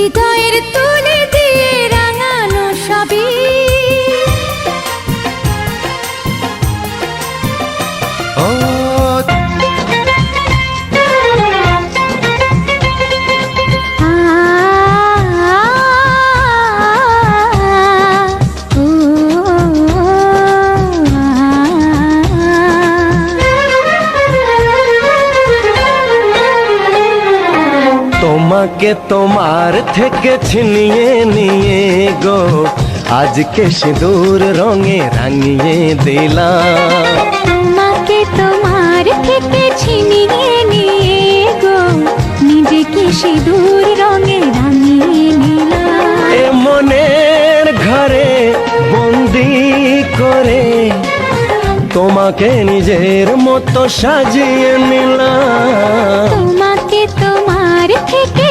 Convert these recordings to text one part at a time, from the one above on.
হৃদয়ের তুলে তোমাকে তোমার থেকে ছিনিয়ে নিয়ে গো। আজকে সিঁদুর রঙে রাঙিয়ে দিলাম। তোমাকে তোমার থেকে ছিনিয়ে নিয়ে গো। নিজেকে সিঁদুর রঙে রাঙিয়ে নিলাম। এ মনের ঘরে বন্দি করে তোমাকে নিজের মতো সাজিয়ে নিলাম। তোমাকে তোমার থেকে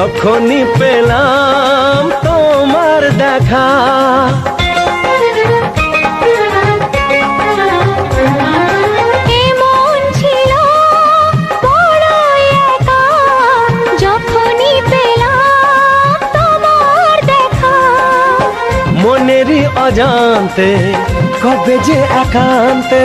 যখনই পেলাম তোমার দেখা। মনেরই অজান্তে কবে যে একান্তে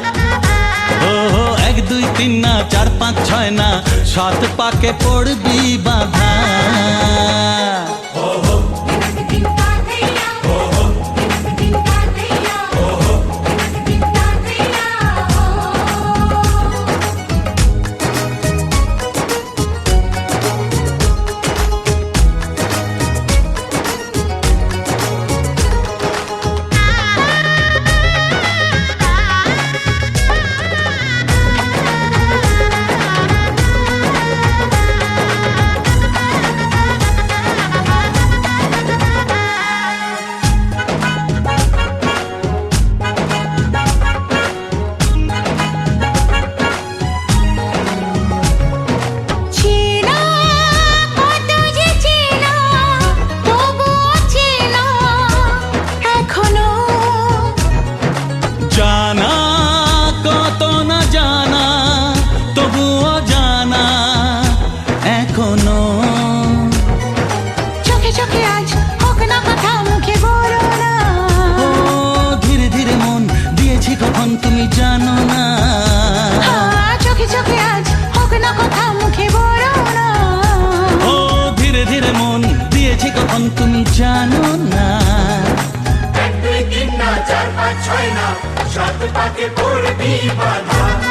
তিন না চার পাঁচ ছয় না সাত পাকে পড়বি বাধা। জানো না। এক দুই তিন না চার পাঁচ ছয় না। সাত পাকে পড়বি বাধা।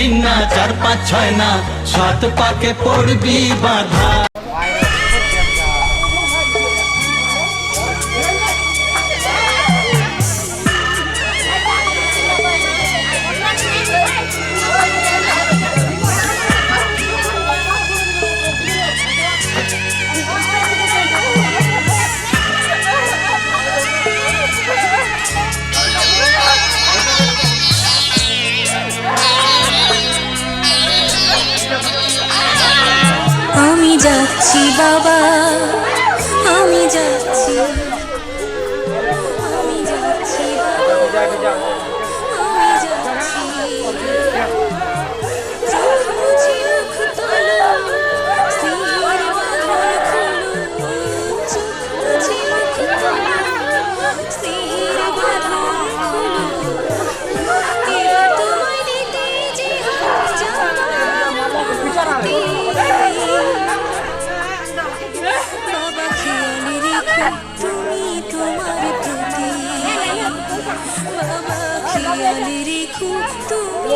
তিন না চার পাঁচ ছয় না সাত পাকে পড়বি বাধা। বাবা আমি যাচ্ছি।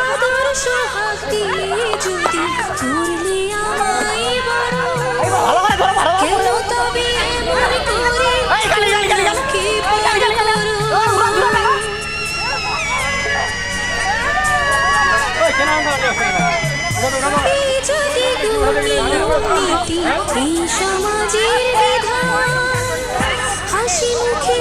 আদর সোহাগ দিয়ে যদি করলি আমায় বড় সমাজের বিধান হাসি মুখে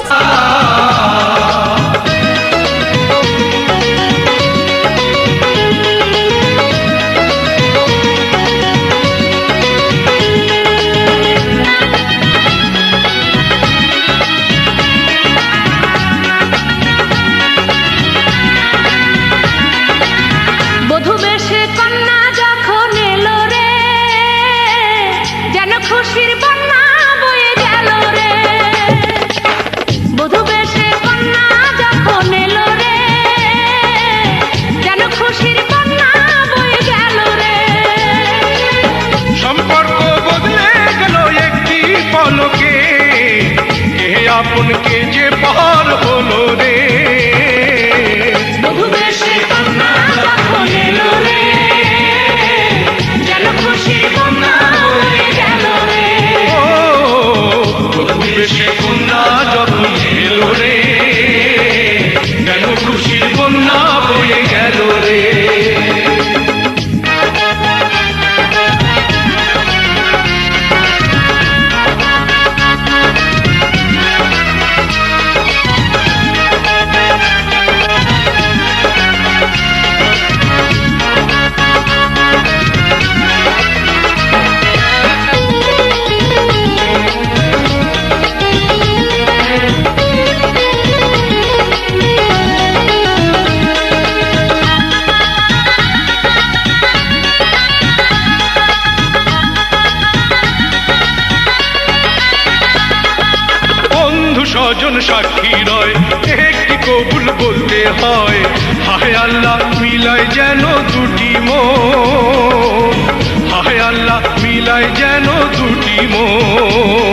嗯嗯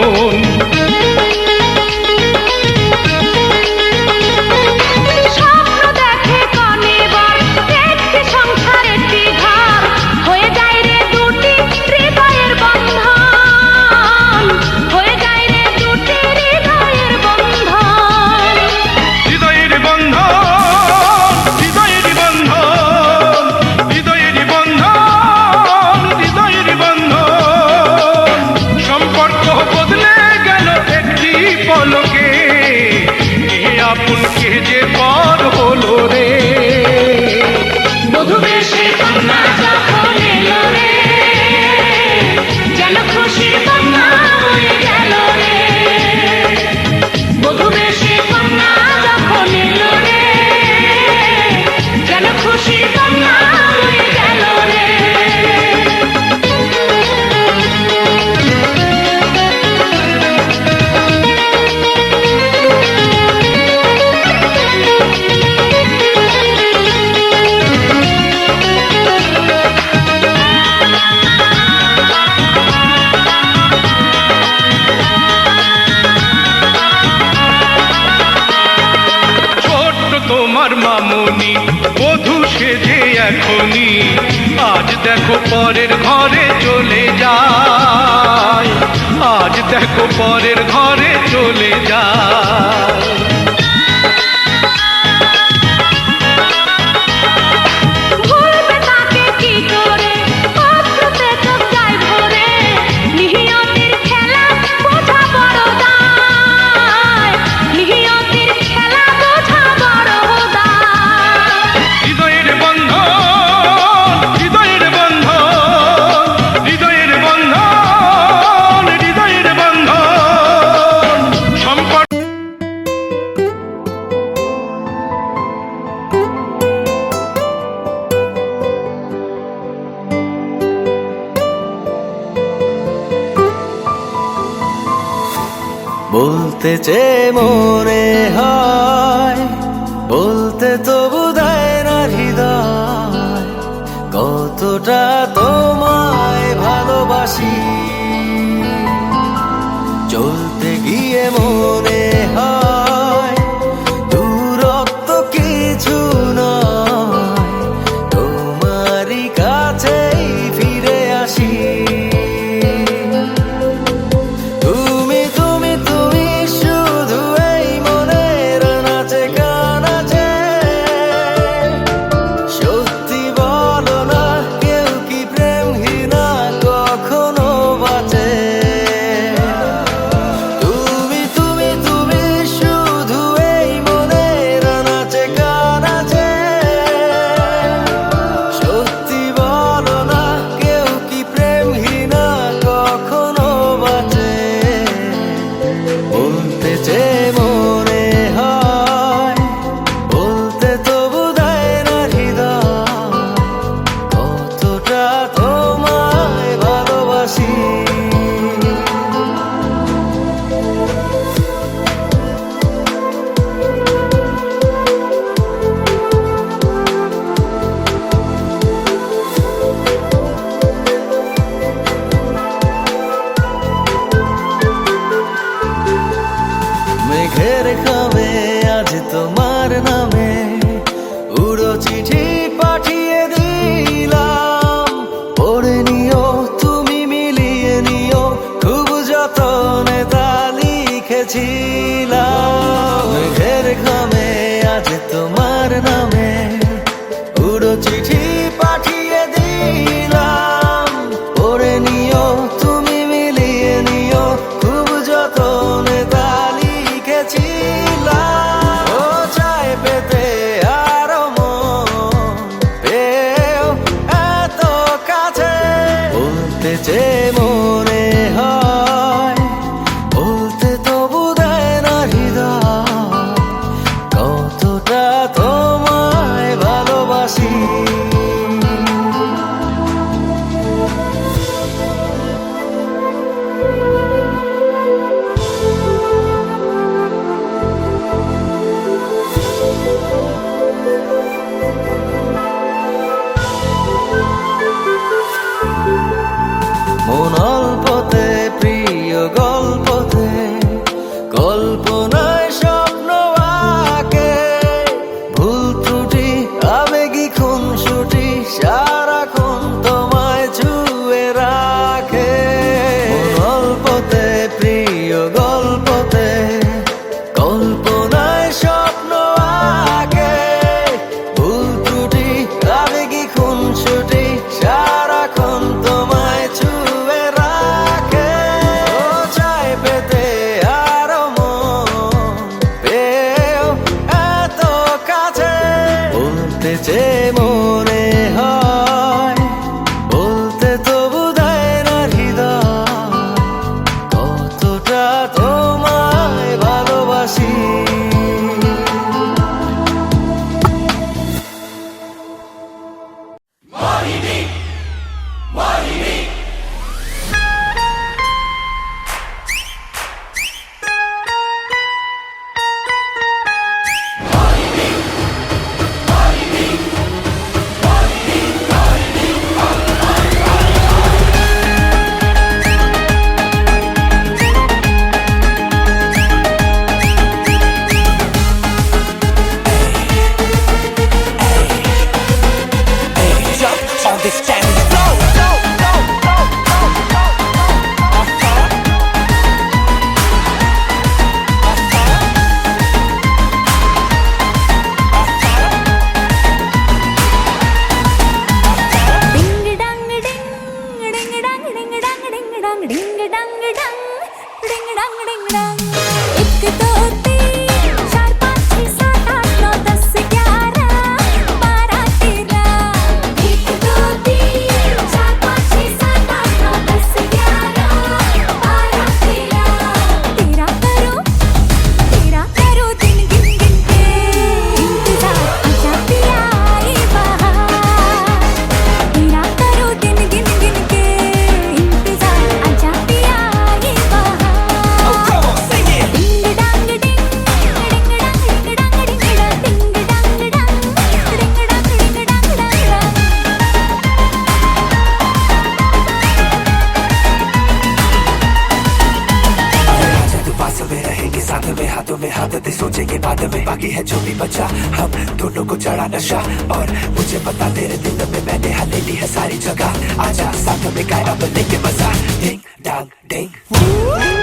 हाथ में बाकी है जो भी बचा। हम दोनों को चढ़ा नशा। और मुझे पता तेरे दिल में मैंने हले ली है सारी जगह। आजा, साथ में गाय अब लेके मज़ा डिंग डांग डिंग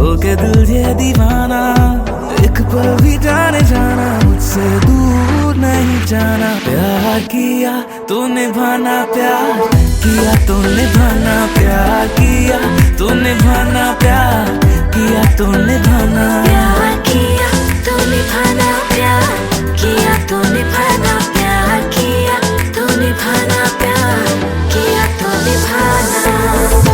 होके दिल ये दीवाना, एक पल भी जाने जाना, मुझसे दूर नहीं जाना। प्यार किया तो निभाना, प्यार किया तो निभाना, प्यार किया तो निभाना, प्यार किया तो निभाना। किया प्यार किया तो प्यार किया तो प्यार तो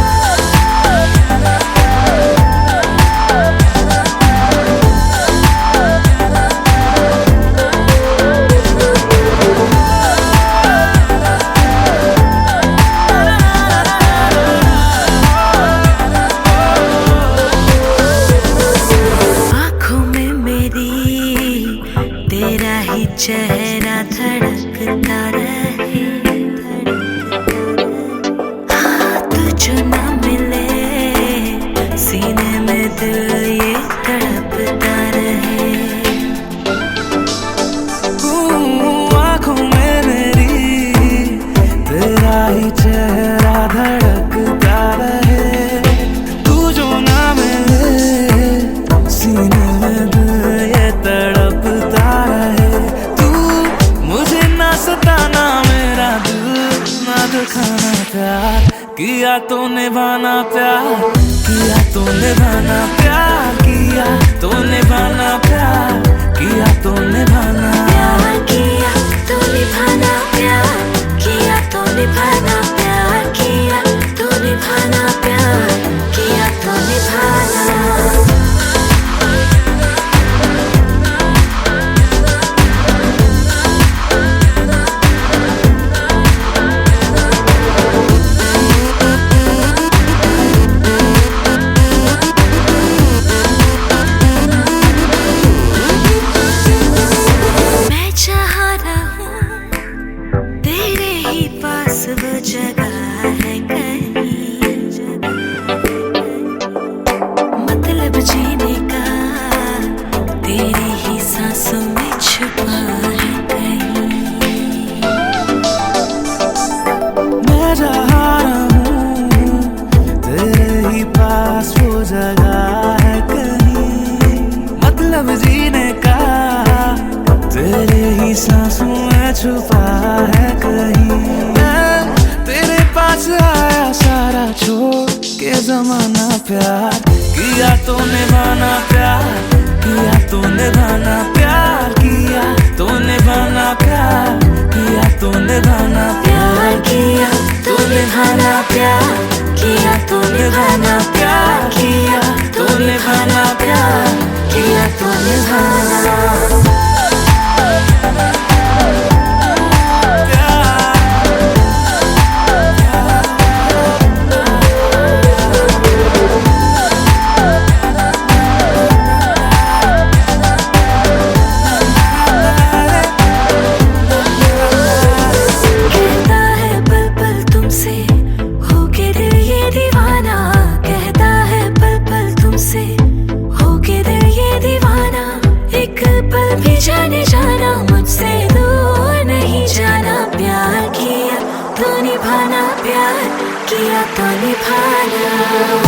Thank you.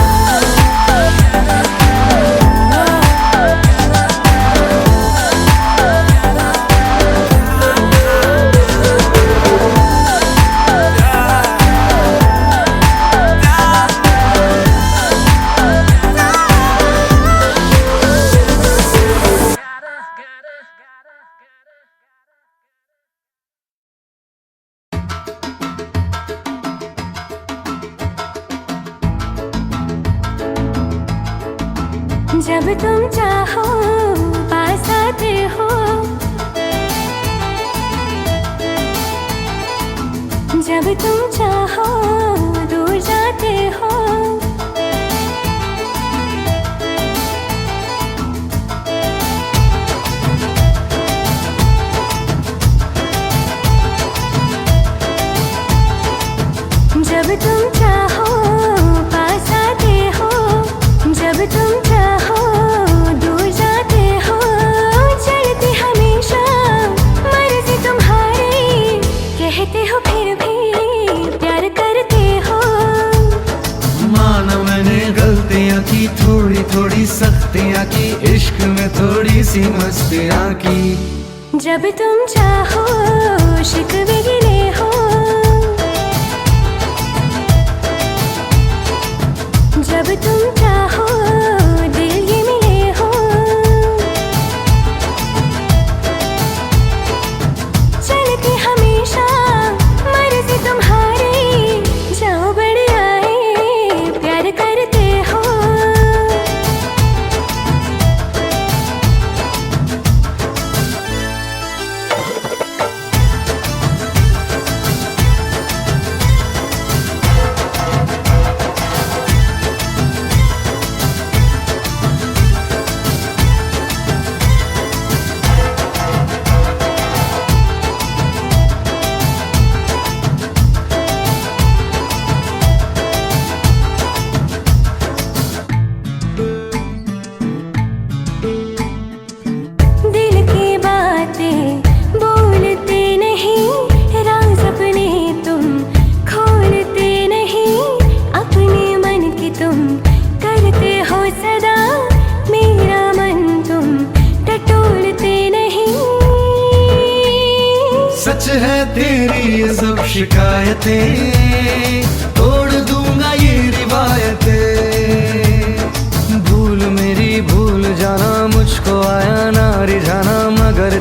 थोड़ी सी मस्तियाँ की। जब तुम चाहो शिकवे गिले हो। जब तुम चाहो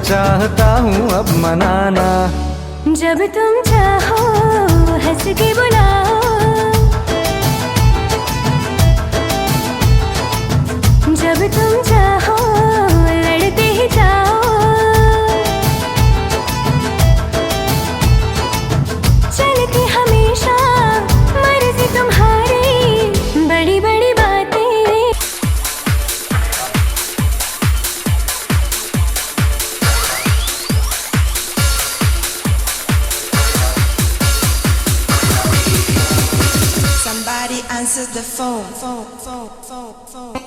चाहता हूँ अब मनाना। जब तुम चाहो हंस के बुलाओ। जब तुम चाहो, लड़ते ही जाओ। soul, soul, soul, soul, soul.